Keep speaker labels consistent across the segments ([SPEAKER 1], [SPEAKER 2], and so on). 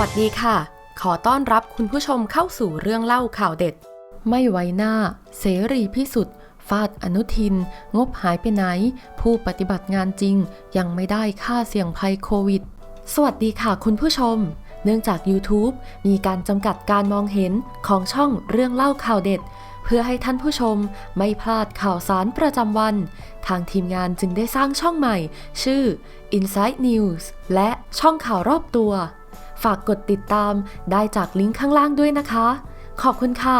[SPEAKER 1] วัสดีค่ะ ขอต้อนรับคุณผู้ชมเข้าสู่เรื่องเล่าข่าวเด็ด ไม่ไว้หน้า เสรีพิสุทธิ์ฟาดอนุทิน งบหายไปไหน ผู้ปฏิบัติงานจริง ยังไม่ได้ค่าเสี่ยงภัยโควิด สวัสดีค่ะคุณผู้ชม เนื่องจาก YouTube มีการจำกัดการมองเห็นของช่องเรื่องเล่าข่าวเด็ด เพื่อให้ท่านผู้ชมไม่พลาดข่าวสารประจำวัน ทางทีมงานจึงได้สร้างช่องใหม่ ชื่อ Inside News และช่องข่าวรอบตัว ฝากกดติดตามได้จากลิงก์ข้างล่างด้วยนะคะ ขอบคุณค่ะ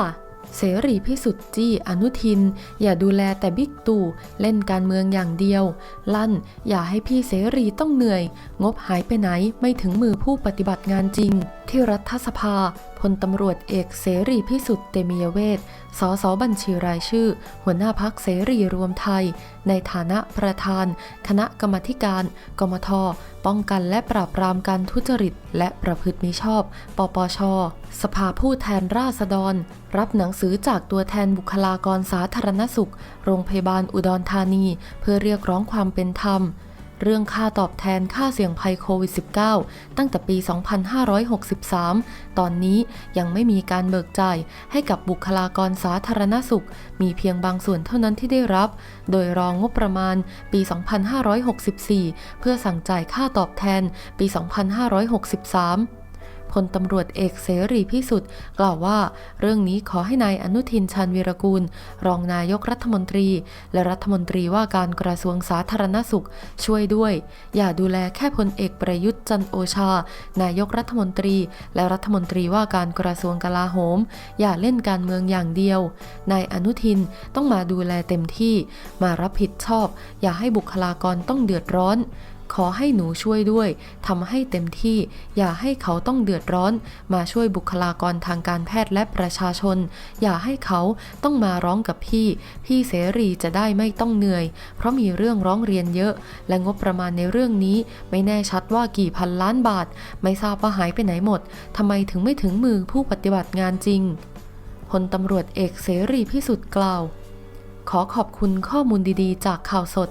[SPEAKER 1] เสรีพิสุทธิ์จี้อนุทิน อย่าดูแลแต่บิ๊กตู่เล่นการเมืองอย่างเดียว ลั่น อย่าให้พี่เสรีต้องเหนื่อย งบหายไปไหนไม่ถึงมือผู้ปฏิบัติงานจริง ที่รัฐสภา พลตำรวจเอกเสรีพิสุทธิ์เตมียเวทสสบัญชีรายชื่อ หัวหน้าพักเสรีรวมไทย ในฐานะประธาน คณะกรรมธิการ กมท ป้องกันและปราบปรามการทุจริต และประพฤติมิชอบ ปปช สภาผู้แทนราษฎร รับหนังสือจากตัวแทนบุคลากรสาธารณสุข โรงพยาบาลอุดรธานี เพื่อเรียกร้องความเป็นธรรม เรื่องค่าตอบแทนค่าเสี่ยงภัยโควิด -19 ตั้งแต่ปี 2563 ตอนนี้ยังไม่มีการเบิกจ่ายให้กับบุคลากรสาธารณสุข มีเพียงบางส่วนเท่านั้นที่ได้รับ โดยรองงบประมาณปี 2564 เพื่อสั่งจ่ายค่าตอบแทนปี 2563 พลตำรวจเอกเสรีพิสุทธิ์กล่าวว่า เรื่องนี้ขอให้นายอนุทินชาญวีรกูล รองนายกรัฐมนตรี และรัฐมนตรีว่าการกระทรวงสาธารณสุข ช่วยด้วย อย่าดูแลแค่พลเอกประยุทธ์จันโอชา นายกรัฐมนตรี และรัฐมนตรีว่าการกระทรวงกลาโหม อย่าเล่นการเมืองอย่างเดียวนายอนุทินต้องมาดูแลเต็มที่ มารับผิดชอบ อย่าให้บุคลากรต้องเดือดร้อน ขอให้หนูช่วยด้วยทำให้เต็มที่ อย่าให้เขาต้องเดือดร้อน มาช่วยบุคลากรทางการแพทย์และประชาชน อย่าให้เขาต้องมาร้องกับพี่ พี่เสรีจะได้ไม่ต้องเหนื่อย เพราะมีเรื่องร้องเรียนเยอะ และงบประมาณในเรื่องนี้ ไม่แน่ชัดว่ากี่พันล้านบาท ไม่ทราบว่าหายไปไหนหมดทำไมถึงไม่ถึงมือผู้ปฏิบัติงานจริงพลตำรวจเอกเสรีพิสุทธิ์กล่าว ขอขอบคุณข้อมูลดีๆ จากข่าวสด